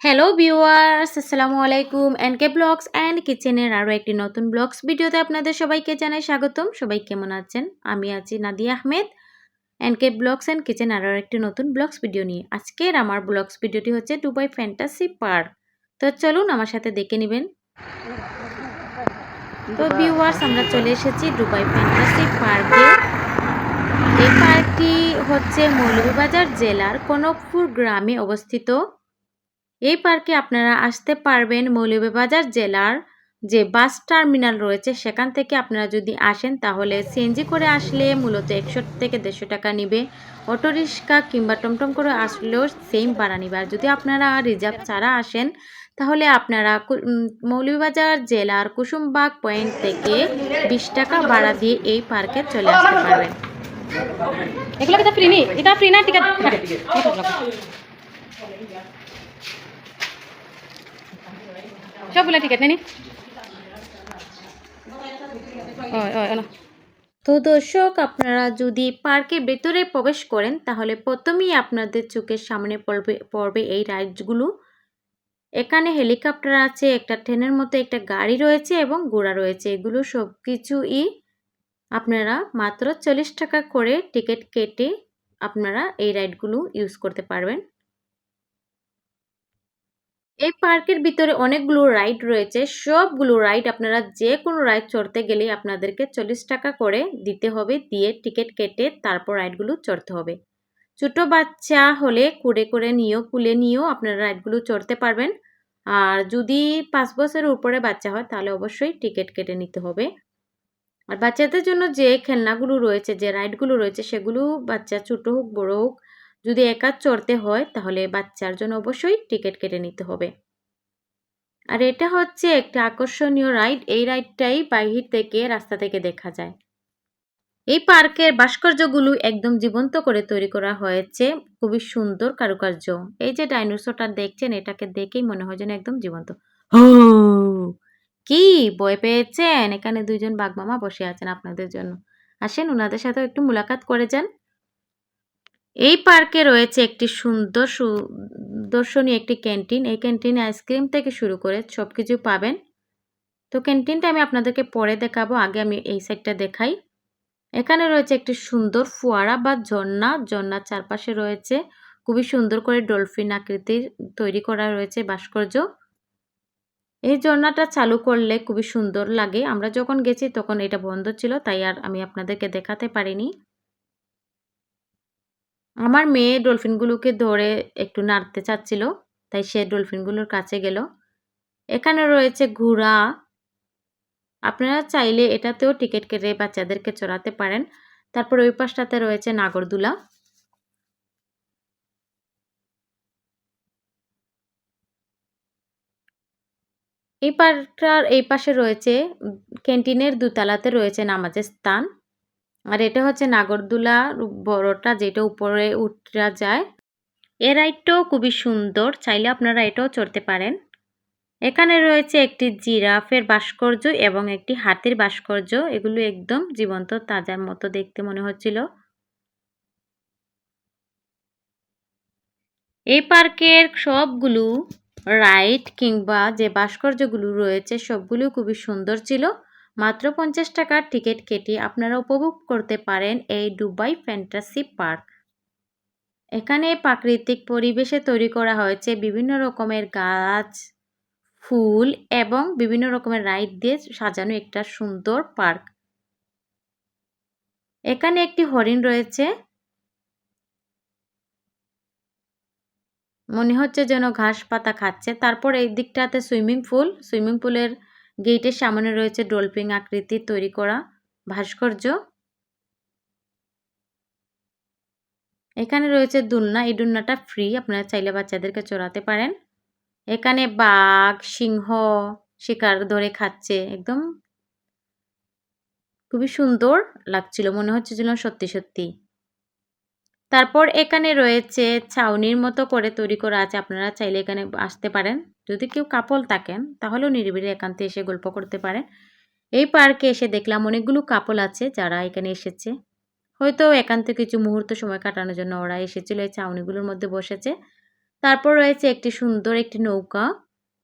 Hello viewers আসসালামু আলাইকুম NK blogs and কিচেনের আরও একটি নতুন ব্লগস ভিডিওতে আপনাদের সবাইকে জানাই স্বাগতম। সবাই কেমন আছেন? আমি আছি Nadia Ahmed. N K blogs and kitchen আরও একটি নতুন ব্লগস ভিডিও নিয়ে। আজকের আমার ব্লগস ভিডিওটি হচ্ছে দুবাই ফ্যান্টাসি পার্ক তো চলুন আমার সাথে দেখে নেবেন। তো ভিউয়ার্স আমরা চলে এসেছি দুবাই ফ্যান্টাসি পার্কে এই পার্কটি হচ্ছে মৌলভীবাজার জেলার কনকপুর গ্রামে অবস্থিত। এই পার্কে আপনারা আসতে পারবেন মৌলভীবাজার জেলার যে বাস টার্মিনাল রয়েছে সেখান থেকে আপনারা যদি আসেন তাহলে সিএনজি করে আসলে মূলত একশো থেকে দেড়শো টাকা নিবে। অটো রিক্সা কিংবা টমটম করে আসলেও সেম ভাড়া নিবে। আর যদি আপনারা রিজার্ভ ছাড়া আসেন তাহলে আপনারা মৌলভীবাজার জেলার কুসুমবাগ পয়েন্ট থেকে বিশ টাকা ভাড়া দিয়ে এই পার্কে চলে আসতে পারবেন। এগুলো কি ফ্রি নি? এটা ফ্রি না? টিকিট। সবগুলো টিকিট তো দর্শক, আপনারা যদি পার্কের ভেতরে প্রবেশ করেন, তাহলে প্রথমেই আপনাদের চোখের সামনে পড়বে পড়বে এই রাইডসগুলো। এখানে হেলিকপ্টার আছে, একটা ট্রেনের মতো একটা গাড়ি রয়েছে এবং ঘোড়া রয়েছে। এগুলো সব কিছুই আপনারা মাত্র চল্লিশ টাকা করে টিকিট কেটে আপনারা এই রাইডগুলো ইউজ করতে পারবেন। এই পার্কের ভিতরে অনেকগুলো রাইড রয়েছে। সবগুলো রাইড আপনারা যে কোনো রাইড চড়তে গেলেই আপনাদেরকে চল্লিশ টাকা করে দিতে হবে। দিয়ে টিকিট কেটে তারপর রাইডগুলো চড়তে হবে। ছোটো বাচ্চা হলে কুড়ে করে নিয়েও কুলে নিয়েও আপনারা রাইডগুলো চড়তে পারবেন। আর যদি পাঁচ বছরের উপরে বাচ্চা হয়, তাহলে অবশ্যই টিকিট কেটে নিতে হবে। আর বাচ্চাদের জন্য যে খেলনাগুলো রয়েছে, যে রাইডগুলো রয়েছে, সেগুলো বাচ্চা ছোটো হোক, বড়ো হোক যদি একা চড়তে হয়, তাহলে বাচ্চার জন্য অবশ্যই টিকিট কেটে নিতে হবে। আর এটা হচ্ছে একটা আকর্ষণীয় রাইড। এই রাইডটাই বাহির থেকে, রাস্তা থেকে দেখা যায়। এই পার্কের ভাস্কর্যগুলো একদম জীবন্ত করে তৈরি করা হয়েছে। খুবই সুন্দর কারুকার্য। এই যে ডাইনোসরটা দেখছেন, এটাকে দেখেই মনে হয় যেন একদম জীবন্ত। কি বই পেয়েছেন? এখানে দুইজন বাগমামা বসে আছেন আপনাদের জন্য। আসেন ওনাদের সাথে একটু মুলাকাত করে যান। এই পার্কে রয়েছে একটি সুন্দর দর্শনীয় একটি ক্যান্টিন। এই ক্যান্টিনে আইসক্রিম থেকে শুরু করে সব কিছু পাবেন। তো ক্যান্টিনটা আমি আপনাদেরকে পরে দেখাবো, আগে আমি এই সাইডটা দেখাই। এখানে রয়েছে একটি সুন্দর ফোয়ারা বা ঝর্ণা। ঝর্ণার চারপাশে রয়েছে খুবই সুন্দর করে ডলফিন আকৃতির তৈরি করা রয়েছে ভাস্কর্য। এই ঝর্ণাটা চালু করলে খুবই সুন্দর লাগে। আমরা যখন গেছি তখন এটা বন্ধ ছিল, তাই আর আমি আপনাদেরকে দেখাতে পারিনি। আমার মেয়ে ডলফিনগুলোকে ধরে একটু নাড়তে চাচ্ছিল, তাই সে ডলফিনগুলোর কাছে গেল। এখানে রয়েছে ঘোড়া। আপনারা চাইলে এটাতেও টিকিট কেটে বাচ্চাদেরকে চড়াতে পারেন। তারপর ওই পাশটাতে রয়েছে নাগরদোলা। এই পার্কটার এই পাশে রয়েছে, ক্যান্টিনের দুতলাতে রয়েছে নামাজের স্থান। আর এটা হচ্ছে নাগরদোলা বড়টা যেটা উপরে উঠা যায়। এ রাইডটাও খুবই সুন্দর, চাইলে আপনারা এটাও চড়তে পারেন। এখানে রয়েছে একটি জিরাফের ভাস্কর্য এবং একটি হাতির ভাস্কর্য। এগুলো একদম জীবন্ত তাজার মতো দেখতে মনে হচ্ছিল। এই পার্কের সবগুলো রাইড কিংবা যে ভাস্কর্যগুলো রয়েছে, সবগুলো খুবই সুন্দর ছিল। মাত্র পঞ্চাশ টাকার টিকিট কেটে আপনারা উপভোগ করতে পারেন এই দুবাই ফ্যান্টাসি পার্ক। এখানে প্রাকৃতিক পরিবেশে তৈরি করা হয়েছে বিভিন্ন রকমের গাছ, ফুল এবং বিভিন্ন রকমের রাইড দিয়ে সাজানো একটা সুন্দর পার্ক। এখানে একটি হরিণ রয়েছে। মনে হচ্ছে যেন ঘাস পাতা খাচ্ছে। তারপর এই দিকটাতে সুইমিং পুল, সুইমিং পুলের গেটের সামনে রয়েছে ডলফিন আকৃতির তৈরি করা ভাস্কর্য। এখানে রয়েছে দুলনা, এই দুলনাটা ফ্রি আপনারা চাইলে বাচ্চাদেরকে চড়াতে পারেন। এখানে বাঘ, সিংহ শিকার ধরে খাচ্ছে, একদম খুবই সুন্দর লাগছিল, মনে হচ্ছে যেন সত্যি সত্যি। তারপর এখানে রয়েছে ছাউনির মতো করে তৈরি করা আছে, আপনারা চাইলে এখানে আসতে পারেন। যদি কেউ কাপল থাকেন, তাহলেও নিরিবিলি একান্তে এসে গল্প করতে পারেন। এই পার্কে এসে দেখলাম অনেকগুলো কাপল আছে যারা এখানে এসেছে। হয়তো একান্ত কিছু মুহূর্ত সময় কাটানোর জন্য ওরা এসেছিল এই ছাউনিগুলোর মধ্যে বসেছে। তারপর রয়েছে একটি সুন্দর একটি নৌকা।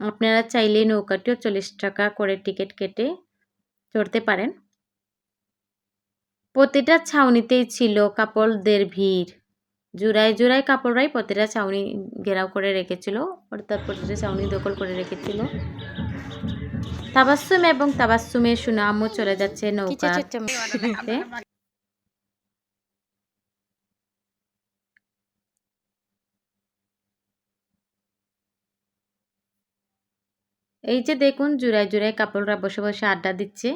আপনারা চাইলে নৌকাটিও চল্লিশ টাকা করে টিকিট কেটে চড়তে পারেন। প্রতিটা ছাউনিতেই ছিল কাপড়দের ভিড়। জোড়ায় জোড়ায় কাপড়রাই প্রতিটা ছাউনি ঘেরাও করে রেখেছিল অর্থাৎ প্রতিটা ছাউনি দখল করে রেখেছিল। তাবাসুম এবং তাবাসুমের সুনামও চলে যাচ্ছে নৌকা এই যে দেখুন জোড়ায় জোড়ায় কাপড়রা বসে বসে আড্ডা দিচ্ছে।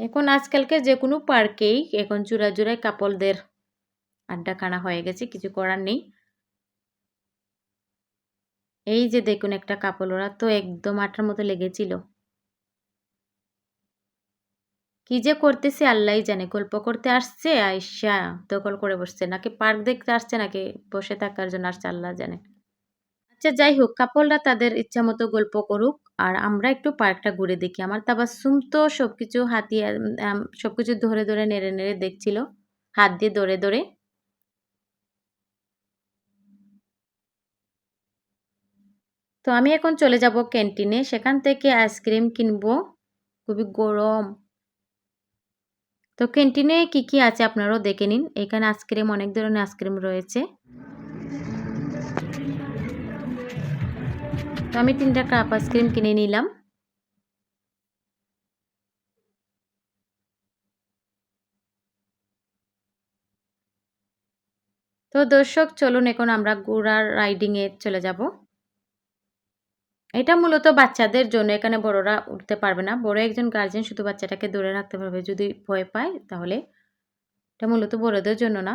এখন আজকালকে যে কোনো পার্কেই এখন জোড়া জোড়ায় কাপলদের আড্ডাখানা হয়ে গেছে, কিছু করার নেই। এই যে দেখুন একটা কাপল ওরা তো একদম আটার মতো লেগেছিল। কি যে করতেছে আল্লাহ জানে, গল্প করতে আসছে, আইসা দখল করে বসছে, নাকি পার্ক দেখতে আসছে, নাকি বসে থাকার জন্য আসছে, আল্লাহ জানে। আচ্ছা যাই হোক কাপলরা তাদের ইচ্ছা মতো গল্প করুক, আর আমরা একটু পার্কটা ঘুরে দেখি। আমার তাবাসুম তো সব কিছু হাতিয়ে সব কিছু ধরে ধরে, নেড়ে নেড়ে দেখছিল, হাত দিয়ে ধরে ধরে। তো আমি এখন চলে যাব ক্যান্টিনে। সেখান থেকে আইসক্রিম কিনবো। খুবই গরম। তো ক্যান্টিনে কি কি আছে আপনারাও দেখে নিন। এখানে আইসক্রিম, অনেক ধরনের আইসক্রিম রয়েছে। তো আমি তিনটা কাপ আইসক্রিম কিনে নিলাম। তো দর্শক, চলুন এখন আমরা ঘোড়ার রাইডিংয়ে চলে যাব। এটা মূলত বাচ্চাদের জন্য, এখানে বড়রা উঠতে পারবে না। বড় একজন গার্জেন শুধু বাচ্চাটাকে ধরে রাখতে পারবে। যদি ভয় পায়, তাহলে এটা মূলত বড়দের জন্য না।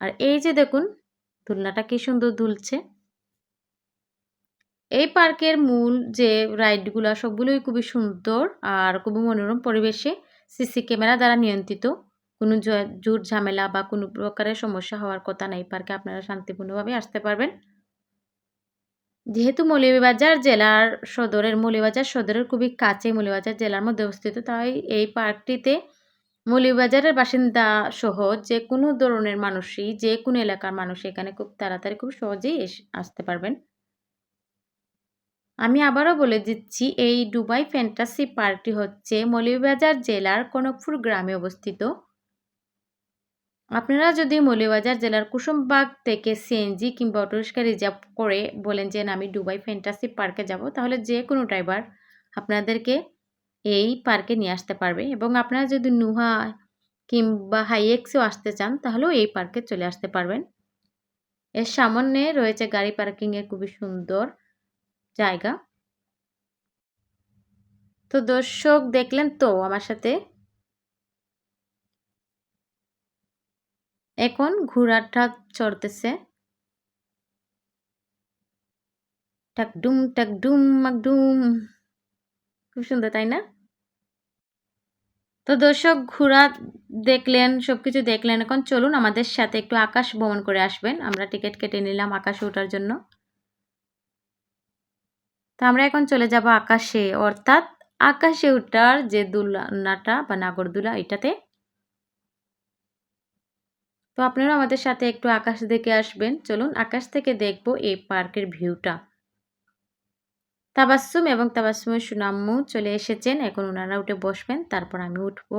আর এই যে দেখুন, দুলনাটা কি সুন্দর দুলছে। এই পার্কের মূল যে রাইডগুলো সবগুলোই খুবই সুন্দর আর খুবই মনোরম পরিবেশে সিসি ক্যামেরা দ্বারা নিয়ন্ত্রিত। কোনো জোর ঝামেলা বা কোনো প্রকারের সমস্যা হওয়ার কথা নাই পার্কে আপনারা শান্তিপূর্ণভাবে আসতে পারবেন। যেহেতু মৌলভীবাজার জেলার সদরের, মৌলভীবাজার সদরের খুবই কাছে মৌলভীবাজার জেলার মধ্যে অবস্থিত। তাই এই পার্কটিতে মৌলভীবাজারের বাসিন্দা সহ যে কোনো ধরনের মানুষই, যে কোনো এলাকার মানুষ এখানে খুব তাড়াতাড়ি খুব সহজেই আসতে পারবেন। আমি আবারও বলে দিচ্ছি, এই দুবাই ফ্যান্টাসি পার্কটি হচ্ছে মৌলভীবাজার জেলার কনকপুর গ্রামে অবস্থিত। আপনারা যদি মৌলভীবাজার জেলার কুসুমবাগ থেকে সিএনজি কিংবা অটোরিক্সা রিজার্ভ করে বলেন যে আমি দুবাই ফ্যান্টাসি পার্কে যাব, তাহলে যে কোনো ড্রাইভার আপনাদেরকে এই পার্কে নিয়ে আসতে পারবে। এবং আপনারা যদি নুহা কিংবা হাইএক্সেও আসতে চান, তাহলেও এই পার্কে চলে আসতে পারবেন। এর সামনে রয়েছে গাড়ি পার্কিংয়ের খুবই সুন্দর জায়গা। তো দর্শক দেখলেন তো আমার সাথে এখন ঘোড়ার ঘোড়াটা চড়তেছে। টাকডুম টাকডুম, মাকডুম। খুব সুন্দর, তাই না? তো দর্শক, ঘোড়া দেখলেন সব কিছু দেখলেন। এখন চলুন আমাদের সাথে একটু আকাশ ভ্রমণ করে আসবেন। আমরা টিকিট কেটে নিলাম আকাশে ওঠার জন্য। তো আমরা এখন চলে যাব আকাশে। অর্থাৎ আকাশে ওঠার যে দুলনাটা বা নাগরদোলা, এটাতে তো আপনারা আমাদের সাথে একটু আকাশ দেখে আসবেন। চলুন আকাশ থেকে দেখব এই পার্কের ভিউটা। তাবাসুম এবং তাবাসুমের সুনাম্মু চলে এসেছেন। এখন ওনারা উঠে বসবেন, তারপর আমি উঠব।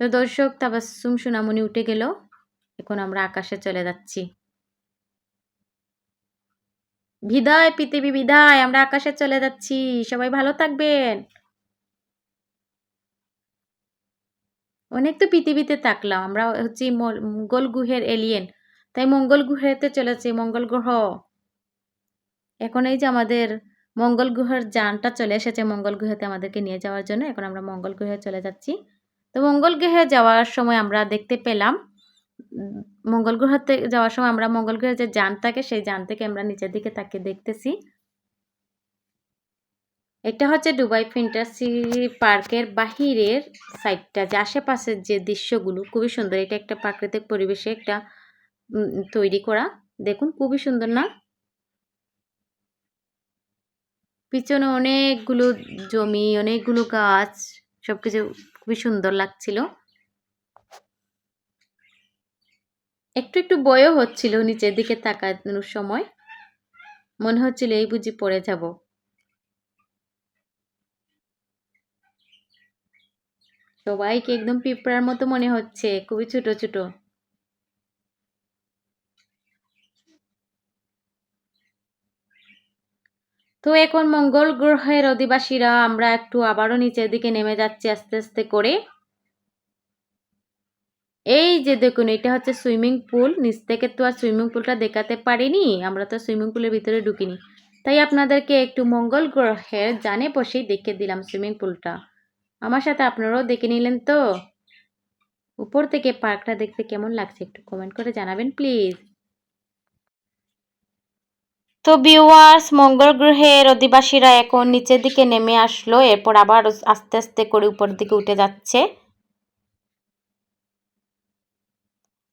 তো দর্শক তাবাসুম সুনামুনি উঠে গেল। এখন আমরা আকাশে চলে যাচ্ছি। বিদায়, পৃথিবী বিদায়, আমরা আকাশে চলে যাচ্ছি। সবাই ভালো থাকবেন। অনেক তো পৃথিবীতে থাকলাম, আমরা হচ্ছি মঙ্গল গ্রহের এলিয়েন তাই মঙ্গল গ্রহেতে চলেছে, মঙ্গল গ্রহ। এখন এই যে আমাদের মঙ্গল গ্রহের যানটা চলে এসেছে, মঙ্গল গ্রহেতে আমাদেরকে নিয়ে যাওয়ার জন্য, এখন আমরা মঙ্গল গ্রহে চলে যাচ্ছি। তো মঙ্গল গ্রহে যাওয়ার সময় আমরা দেখতে পেলাম, মঙ্গল গ্রহতে যাওয়ার সময় আমরা মঙ্গল গ্রহের যে যান থাকে, সেই যান থেকে আমরা নিচের দিকে তাকে দেখতেছি। এটা হচ্ছে দুবাই ফেন্টাসি পার্কের বাহিরের সাইডটা যে আশেপাশের যে দৃশ্যগুলো, খুবই সুন্দর। এটা একটা প্রাকৃতিক পরিবেশে একটা তৈরি করা। দেখুন, খুবই সুন্দর না? পিছনে অনেকগুলো জমি, অনেকগুলো গাছ, সবকিছু খুবই সুন্দর লাগছিল। একটু একটু বয়ও হচ্ছিল নিচের দিকে তাকানোর সময়। মনে হচ্ছিল এই বুঝি পড়ে যাব। সবাইকে একদম পিঁপড়ার মতো মনে হচ্ছে, খুবই ছোট ছোট। তো এখন মঙ্গল গ্রহের অধিবাসীরা, আমরা একটু আবারও নিচের দিকে নেমে যাচ্ছি আস্তে আস্তে করে। এই যে দেখুন, এটা হচ্ছে সুইমিং পুল। নিচ থেকে তো আর সুইমিং পুলটা দেখাতে পারিনি, আমরা তো সুইমিং পুলের ভিতরে ঢুকিনি। তাই আপনাদেরকে একটু মঙ্গল গ্রহের জানে বসেই দেখে দিলাম সুইমিং পুলটা। আমার সাথে আপনারাও দেখে নিলেন তো? উপর থেকে পার্কটা দেখতে কেমন লাগছে একটু কমেন্ট করে জানাবেন প্লিজ তো ভিউয়ার্স মঙ্গল গ্রহের অধিবাসীরা এখন নিচের দিকে নেমে আসলো, এরপর আবার আস্তে আস্তে করে উপর দিকে উঠে যাচ্ছে।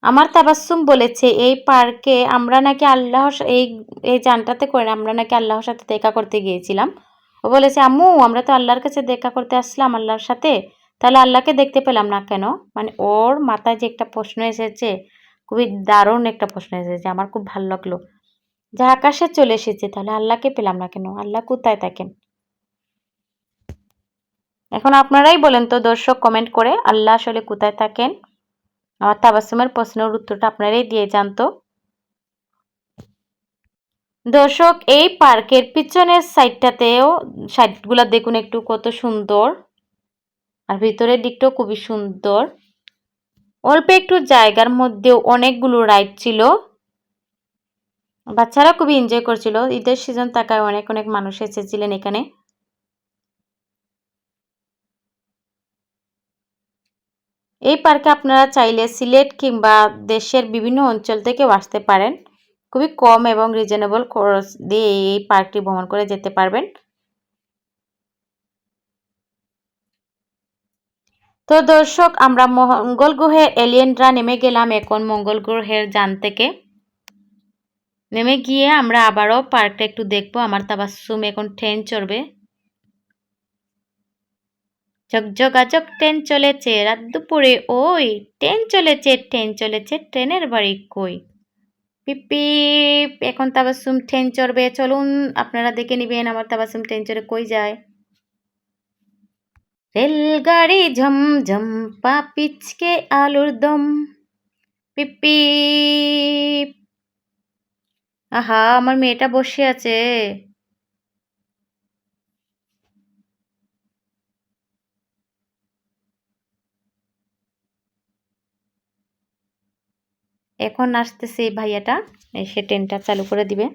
আমার তাবাসসুম বলেছে, এই পার্কে আমরা নাকি আল্লাহর এই এই যানটাতে করে, আমরা নাকি আল্লাহর সাথে দেখা করতে গিয়েছিলাম। ও বলেছে, আম্মু, আমরা তো আল্লাহর কাছে দেখা করতে আসলাম আল্লাহর সাথে। তাহলে আল্লাহকে দেখতে পেলাম না কেন? মানে ওর মাথায় যে একটা প্রশ্ন এসেছে, খুবই দারুণ একটা প্রশ্ন এসেছে, আমার খুব ভালো লাগল। যে আকাশে চলে এসেছে, তাহলে আল্লাহকে পেলাম না কেন? আল্লাহ কোথায় থাকেন? এখন আপনারাই বলেন তো দর্শক কমেন্ট করে, আল্লাহ আসলে কোথায় থাকেন? আমার তাবাসুমের প্রশ্নের উত্তরটা আপনারাই দিয়ে যান তো। দর্শক, এই পার্কের পিছনের সাইডটাতেও, সাইডগুলো দেখুন একটু কত সুন্দর। আর ভিতরের দিকটাও খুবই সুন্দর। অল্প একটু জায়গার মধ্যেও অনেকগুলো রাইড ছিল। বাচ্চারা খুবই এনজয় করছিল। ঈদের সিজন থাকায় অনেক অনেক মানুষ এসেছিলেন এখানে। এই পার্কে আপনারা চাইলে সিলেট কিংবা দেশের বিভিন্ন অঞ্চল থেকেও আসতে পারেন। খুবই কম এবং রিজনেবল খরচ দিয়ে এই পার্কটি ভ্রমণ করে যেতে পারবেন। তো দর্শক, আমরা মঙ্গল গ্রহের এলিয়েনরা নেমে গেলাম এখন মঙ্গল গ্রহের যান থেকে। নেমে গিয়ে আমরা আবারও পার্কটা একটু দেখব। আমার তাবাসুম এখন ট্রেন চড়বে। ঝকঝকাঝক ট্রেন চলেছে। রাত দুপুরে, ওই ট্রেন চলেছে ট্রেন চলেছে। ট্রেনের বাড়ি কই? পিপি এখন তাবাসুম ঠেন চড়বে। চলুন, আপনারা দেখে নিবেন আমার তাবাসুম ঠেন চড়ে কই যায়। রেলগাড়ি ঝমঝম, পা পিচকে আলুর দম। পিপি। আহা, আমার মেয়েটা বসে আছে। এখন আসতেছে এই ভাইয়াটা সে ট্রেনটা চালু করে দিবে।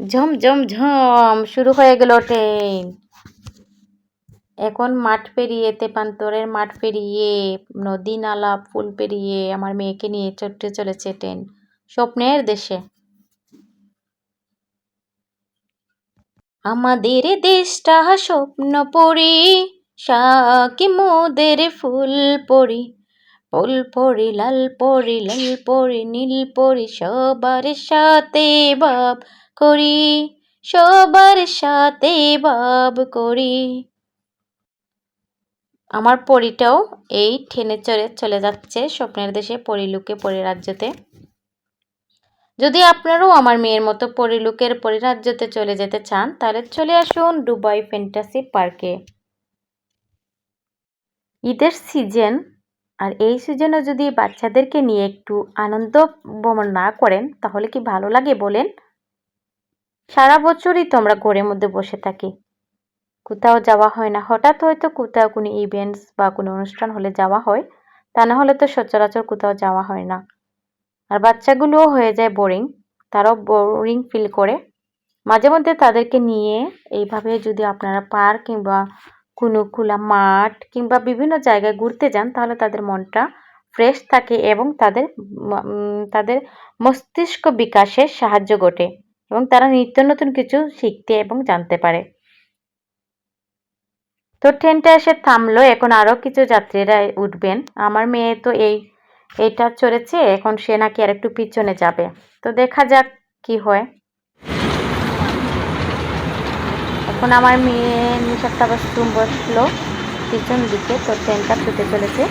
ঝম ঝম ঝম, শুরু হয়ে গেল ট্রেন এখন মাঠ পেরিয়ে, তেপান্তরের মাঠ পেরিয়ে, নদী নালা ফুল পেরিয়ে আমার মেয়েকে নিয়ে চটতে চলেছে ট্রেন স্বপ্নের দেশে। আমাদের দেশটা স্বপ্ন পরি সাকি মোদের ফুল পরি ফুল পরি, লাল পরি লাল পরি, নীল পরি, সবার সাথে বাব করি, সবার সাথে বাব করি। আমার পরিটাও এই ঠেনে চড়ে চলে যাচ্ছে স্বপ্নের দেশে পরিলুকে পরিরাজ্যতে যদি আপনারাও আমার মেয়ের মতো পরিলুকের পরিরাজ্যতে চলে যেতে চান, তাহলে চলে আসুন দুবাই ফ্যান্টাসি পার্কে। ঈদের সিজন আর এই সিজনে যদি বাচ্চাদেরকে নিয়ে একটু আনন্দ ভ্রমণ না করেন, তাহলে কি ভালো লাগে বলেন? সারা বছরই তো আমরা ঘরের মধ্যে বসে থাকি। কোথাও যাওয়া হয় না। হঠাৎ হয়তো কোথাও কোনো ইভেন্টস বা কোনো অনুষ্ঠান হলে যাওয়া হয়, তা না হলে তো সচরাচর কোথাও যাওয়া হয় না। আর বাচ্চাগুলোও হয়ে যায় বোরিং তারাও বোরিং ফিল করে। মাঝে মধ্যে তাদেরকে নিয়ে এইভাবে যদি আপনারা পার্ক কিংবা কোনো খোলা মাঠ কিংবা বিভিন্ন জায়গায় ঘুরতে যান, তাহলে তাদের মনটা ফ্রেশ থাকে এবং তাদের তাদের মস্তিষ্ক বিকাশে সাহায্য ঘটে এবং তারা নিত্য নতুন কিছু শিখতে এবং জানতে পারে। তো ট্রেনটা এসে থামলো, এখন আরও কিছু যাত্রীরা উঠবেন। আমার মেয়ে তো এই এটা চড়েছে, এখন সে নাকি আর একটু পিছনে যাবে। তো দেখা যাক কি হয়। এখন আমার মেয়ে নিশাক্তা বাসরুম বসল পিছন দিকে তো ট্রেনটা ছুটে চলেছে।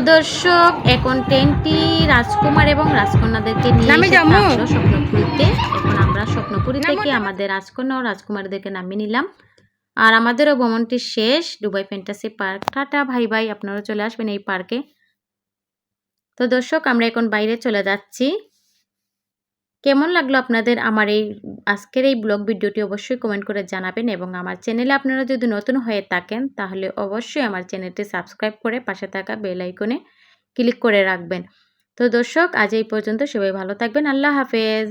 দর্শক এখন ট্রেনটি রাজকুমার এবং রাজকন্যাদেরকে নিয়ে স্বপ্নপুরীতে এখন আমরা স্বপ্নপুরী থেকে আমাদের রাজকন্যা ও রাজকুমারদেরকে নামিয়ে নিলাম। আর আমাদেরও ভ্রমণটি শেষ। Dubai fantasy park. টাটা ভাই ভাই। আপনারা চলে আসবেন এই পার্কে। তো দর্শক আমরা এখন বাইরে চলে যাচ্ছি। কেমন লাগল আপনাদের আমার এই আজকের এই ব্লগ ভিডিওটি অবশ্যই কমেন্ট করে জানাবেন এবং আমার চ্যানেলে আপনারা যদি নতুন হয়ে থাকেন তাহলে অবশ্যই আমার চ্যানেলটি সাবস্ক্রাইব করে পাশে থাকা বেল আইকনে ক্লিক করে রাখবেন। তো দর্শক, আজ এই পর্যন্ত সবাই ভালো থাকবেন। আল্লাহ হাফেজ।